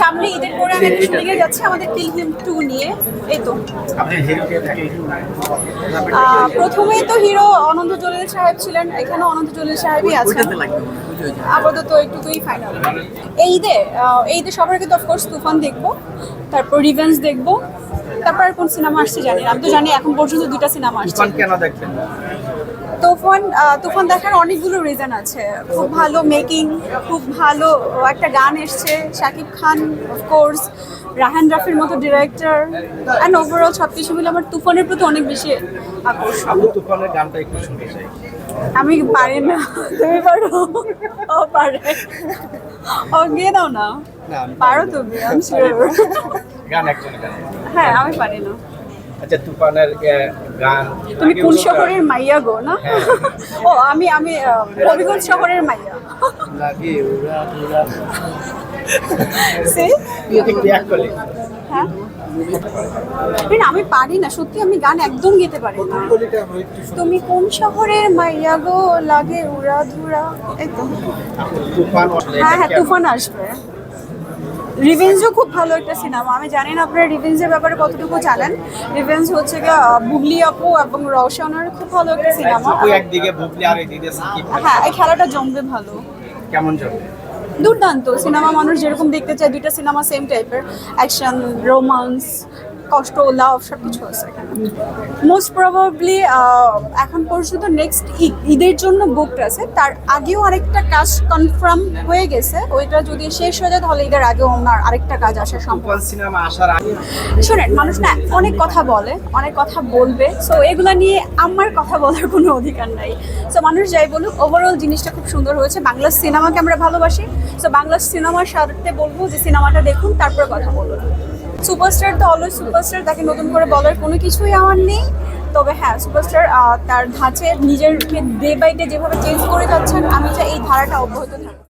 সামনে ঈদের পরে আমি একটা শুটিংয়ে যাচ্ছি আমাদের কিল হিম টু নিয়ে। এই তো। প্রথমেই তো হিরো অনন্ত জলিল সাহেব ছিলেন এখানেও অনন্ত জলিল সাহেবই আছেন। আপাতত এইটুকুই ফাইনাল এই ঈদে এই ঈদে সবার আগে তো অফকোর্স তুফান দেখব তারপর রিভেন্স দেখব তারপর আর কোন সিনেমা আসছে জানি আমি তো জানি এখন পর্যন্ত দুইটা সিনেমা আসছে। কেন দেখবেন? তুফান তুফান দেখার অনেকগুলো রিজন আছে। খুব ভালো মেকিং খুব ভালো একটা গান এসছে শাকিব খান অফকোর্স রাহান রাফির মতো ডিরেক্টর অ্যান্ড ওভারঅল সব কিছু মিলে আমার তুফানের প্রতি অনেক বেশি আকর্ষণ। তুফানের গানটা একটু শুনতে চাই। আমি পারি না তুমি পারো? ও পারে। ও গিয়ে দাও না। পারো তুমি আমি শিওর গান একজন গান। হ্যাঁ আমি পারি না। আচ্ছা তুফানের গান তুমি কোন শহরের মাইয়া গো না? হ্যাঁ। ও আমি আমি হবিগঞ্জ শহরের মাইয়া। লাগে উড়া উড়া সে হ্যাঁ? আমি পারি না সত্যি আমি গান একদম গেতে পারি না। তুমি কোন শহরের মাইয়া গো লাগে উড়া ধুরা এই তো। হ্যাঁ হ্যাঁ তুফান আসবে। রিভেঞ্জও খুব ভালো একটা সিনেমা আমি জানি না আপনারা রিভেঞ্জের ব্যাপারে কতটুকু জানেন। রিভেঞ্জ হচ্ছে গিয়ে বুবলি আপু এবং রওশনের খুব ভালো একটা সিনেমা একদিকে বুবলি আর একদিকে সাকিব। হ্যাঁ এই খেলাটা জমবে ভালো। কেমন জমবে? দুর্দান্ত। সিনেমা মানুষ যেরকম দেখতে চায় দুইটা সিনেমা সেম টাইপের অ্যাকশন রোমান্স কষ্ট লাভ সব কিছু আছে মোস্ট প্রবাবলি এখন পর্যন্ত নেক্সট ঈদের জন্য বুকড আছে। তার আগেও আরেকটা কাজ কনফার্ম হয়ে গেছে। ওইটা যদি শেষ হয়ে যায় তাহলে ঈদের আগেও ওনার আরেকটা কাজ আসা সম্ভব। সিনেমা আসার আগে শোনেন মানুষ না অনেক কথা বলে অনেক কথা বলবে। সো এগুলা নিয়ে আমার কথা বলার কোনো অধিকার নাই। সো মানুষ যাই বলুক ওভারঅল জিনিসটা খুব সুন্দর হয়েছে। বাংলা সিনেমাকে আমরা ভালোবাসি। সো বাংলা সিনেমার সাথে বলব যে সিনেমাটা দেখুন তারপরে কথা বলুন। সুপারস্টার তো অলওয়েজ সুপারস্টার, তাকে নতুন করে বলার কোনো কিছুই আমার নেই। তবে হ্যাঁ সুপারস্টার তার ধাঁচে নিজের ডে বাই ডে যেভাবে চেঞ্জ করে যাচ্ছেন, আমি চাই এই ধারাটা অব্যাহত থাকুক।